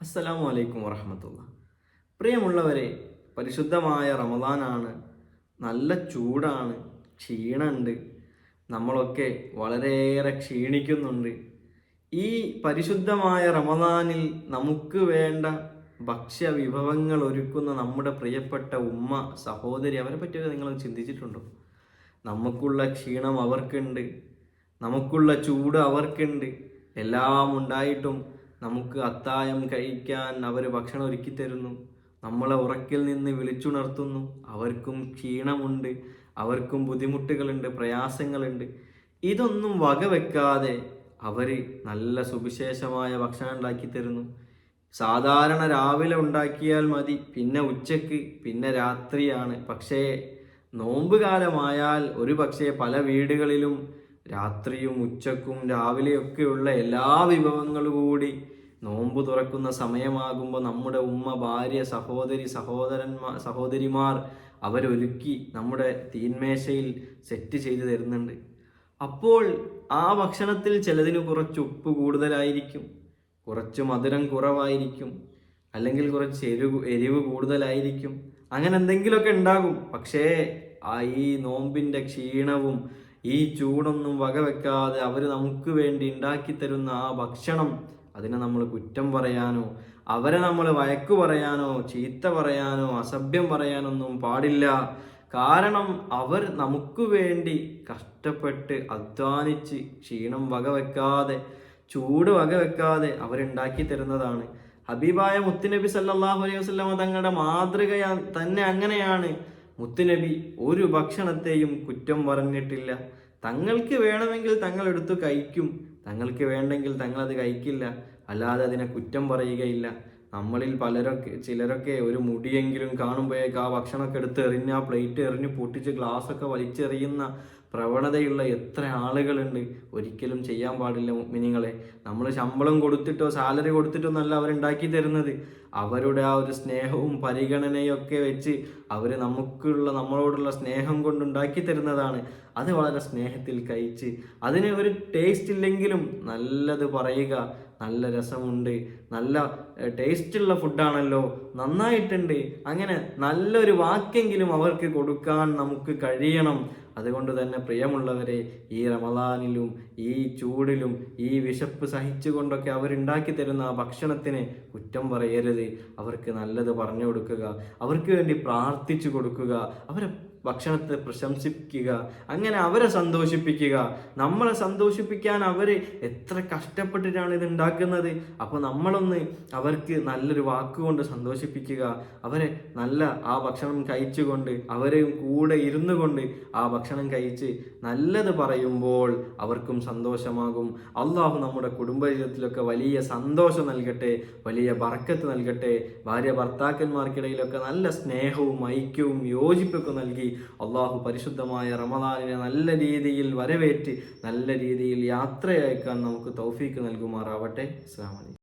അസ്സലാമു അലൈക്കും വറഹമത്തുള്ള. പ്രിയമുള്ളവരെ പരിശുദ്ധമായ റമദാനാണ്. നല്ല ചൂടാണ് ക്ഷീണമുണ്ട് നമ്മളൊക്കെ വളരെയേറെ ക്ഷീണിക്കുന്നുണ്ട്. ഈ പരിശുദ്ധമായ റമദാനിൽ നമുക്ക് വേണ്ട ഭക്ഷ്യ വിഭവങ്ങൾ ഒരുക്കുന്ന നമ്മുടെ പ്രിയപ്പെട്ട ഉമ്മ സഹോദരി അവരെ പറ്റിയൊക്കെ നിങ്ങൾ ചിന്തിച്ചിട്ടുണ്ടോ? നമുക്കുള്ള ക്ഷീണം അവർക്കുണ്ട്. നമുക്കുള്ള ചൂട് അവർക്കുണ്ട്. എല്ലാം ഉണ്ടായിട്ടും നമുക്ക് അത്തായം കഴിക്കാൻ അവർ ഭക്ഷണം ഒരുക്കി തരുന്നു. നമ്മളെ ഉറക്കിൽ നിന്ന് വിളിച്ചുണർത്തുന്നു. അവർക്കും ക്ഷീണമുണ്ട്. അവർക്കും ബുദ്ധിമുട്ടുകളുണ്ട്. പ്രയാസങ്ങളുണ്ട്. ഇതൊന്നും വകവെക്കാതെ അവർ നല്ല സുവിശേഷമായ ഭക്ഷണം ഉണ്ടാക്കി തരുന്നു. സാധാരണ രാവിലെ ഉണ്ടാക്കിയാൽ മതി പിന്നെ ഉച്ചയ്ക്ക് പിന്നെ രാത്രിയാണ്. പക്ഷേ നോമ്പ് കാലമായാൽ ഒരു പക്ഷേ പല വീടുകളിലും രാത്രിയും ഉച്ചക്കും രാവിലെയൊക്കെയുള്ള എല്ലാ വിഭവങ്ങളും കൂടി നോമ്പ് തുറക്കുന്ന സമയമാകുമ്പോൾ നമ്മുടെ ഉമ്മ ഭാര്യ സഹോദരി സഹോദരന്മാർ സഹോദരിമാർ അവരൊരുക്കി നമ്മുടെ തീന്മേശയിൽ സെറ്റ് ചെയ്തു തരുന്നുണ്ട്. അപ്പോൾ ആ ഭക്ഷണത്തിൽ ചിലതിന് കുറച്ച് ഉപ്പ് കൂടുതലായിരിക്കും കുറച്ച് മധുരം കുറവായിരിക്കും അല്ലെങ്കിൽ കുറച്ച് എരിവ് എരിവ് കൂടുതലായിരിക്കും അങ്ങനെ എന്തെങ്കിലുമൊക്കെ ഉണ്ടാകും. പക്ഷേ ആ ഈ നോമ്പിന്റെ ക്ഷീണവും ഈ ചൂടൊന്നും വകവെക്കാതെ അവർ നമുക്ക് വേണ്ടി ഉണ്ടാക്കി തരുന്ന ആ ഭക്ഷണം അതിനെ നമ്മൾ കുറ്റം പറയാനോ അവരെ നമ്മൾ വഴക്കു പറയാനോ ചീത്ത പറയാനോ അസഭ്യം പറയാനൊന്നും പാടില്ല. കാരണം അവർ നമുക്ക് വേണ്ടി കഷ്ടപ്പെട്ട് അധ്വാനിച്ച് ക്ഷീണം വകവെക്കാതെ ചൂട് വകവെക്കാതെ അവരുണ്ടാക്കി തരുന്നതാണ്. ഹബീബായ മുത്തുനബി സല്ലാഹു അലൈഹി വസ്ലാമ തങ്ങളുടെ മാതൃക തന്നെ അങ്ങനെയാണ്. മുത്തുനബി ഒരു ഭക്ഷണത്തെയും കുറ്റം പറഞ്ഞിട്ടില്ല. തങ്ങൾക്ക് വേണമെങ്കിൽ തങ്ങൾ എടുത്തു കഴിക്കും. തങ്ങൾക്ക് വേണ്ടെങ്കിൽ തങ്ങൾ അത് കഴിക്കില്ല. അല്ലാതെ അതിനെ കുറ്റം പറയുകയില്ല. നമ്മളിൽ പലരൊക്കെ ചിലരൊക്കെ ഒരു മുടിയെങ്കിലും കാണുമ്പോഴേക്ക് ആ ഭക്ഷണമൊക്കെ എടുത്ത് എറിഞ്ഞ് ആ പ്ലേറ്റ് എറിഞ്ഞ് പൊട്ടിച്ച് ഗ്ലാസ്സൊക്കെ വലിച്ചെറിയുന്ന പ്രവണതയുള്ള എത്ര ആളുകളുണ്ട്? ഒരിക്കലും ചെയ്യാൻ പാടില്ല മിനിങ്ങളെ. നമ്മൾ ശമ്പളം കൊടുത്തിട്ടോ സാലറി കൊടുത്തിട്ടോ എന്നല്ല അവരുണ്ടാക്കി തരുന്നത്. അവരുടെ ആ ഒരു സ്നേഹവും പരിഗണനയൊക്കെ വെച്ച് അവർ നമുക്കുള്ള നമ്മളോടുള്ള സ്നേഹം കൊണ്ടുണ്ടാക്കി തരുന്നതാണ്. അത് വളരെ സ്നേഹത്തിൽ കഴിച്ച് അതിന് ഒരു ടേസ്റ്റ് ഇല്ലെങ്കിലും നല്ലത് പറയുക. നല്ല രസമുണ്ട്. നല്ല ടേസ്റ്റുള്ള ഫുഡാണല്ലോ നന്നായിട്ടുണ്ട്. അങ്ങനെ നല്ലൊരു വാക്കെങ്കിലും അവർക്ക് കൊടുക്കാൻ നമുക്ക് കഴിയണം. അതുകൊണ്ട് തന്നെ പ്രിയമുള്ളവരെ ഈ റമദാനിലും ഈ ചൂടിലും ഈ വിശപ്പ് സഹിച്ചുകൊണ്ടൊക്കെ അവരുണ്ടാക്കി തരുന്ന ആ ഭക്ഷണത്തിന് കുറ്റം പറയരുത്. അവർക്ക് നല്ലത് പറഞ്ഞു കൊടുക്കുക. അവർക്ക് വേണ്ടി പ്രാർത്ഥിച്ചു കൊടുക്കുക. അവരെ ഭക്ഷണത്തെ പ്രശംസിക്കുക അങ്ങനെ അവരെ സന്തോഷിപ്പിക്കുക. നമ്മളെ സന്തോഷിപ്പിക്കാൻ അവർ എത്ര കഷ്ടപ്പെട്ടിട്ടാണ് ഇത് ഉണ്ടാക്കുന്നത്? അപ്പോൾ നമ്മളൊന്ന് അവർക്ക് നല്ലൊരു വാക്കുകൊണ്ട് സന്തോഷിപ്പിക്കുക. അവരെ നല്ല ആ ഭക്ഷണം കഴിച്ചുകൊണ്ട് അവരെയും കൂടെ ഇരുന്നു കൊണ്ട് ആ ഭക്ഷണം കഴിച്ച് നല്ലത് പറയുമ്പോൾ അവർക്കും സന്തോഷമാകും. അള്ളാഹു നമ്മുടെ കുടുംബ ജീവിതത്തിലൊക്കെ വലിയ സന്തോഷം നൽകട്ടെ വലിയ ബറക്കത്ത് നൽകട്ടെ. ഭാര്യ ഭർത്താക്കന്മാർക്കിടയിലൊക്കെ നല്ല സ്നേഹവും ഐക്യവും യോജിപ്പൊക്കെ നൽകി അള്ളാഹു പരിശുദ്ധമായ റമദാനിനെ നല്ല രീതിയിൽ വരവേറ്റ് നല്ല രീതിയിൽ യാത്രയയക്കാൻ നമുക്ക് തൗഫീക്ക് നൽകുമാറാവട്ടെ. അസ്സാം വലൈക്കും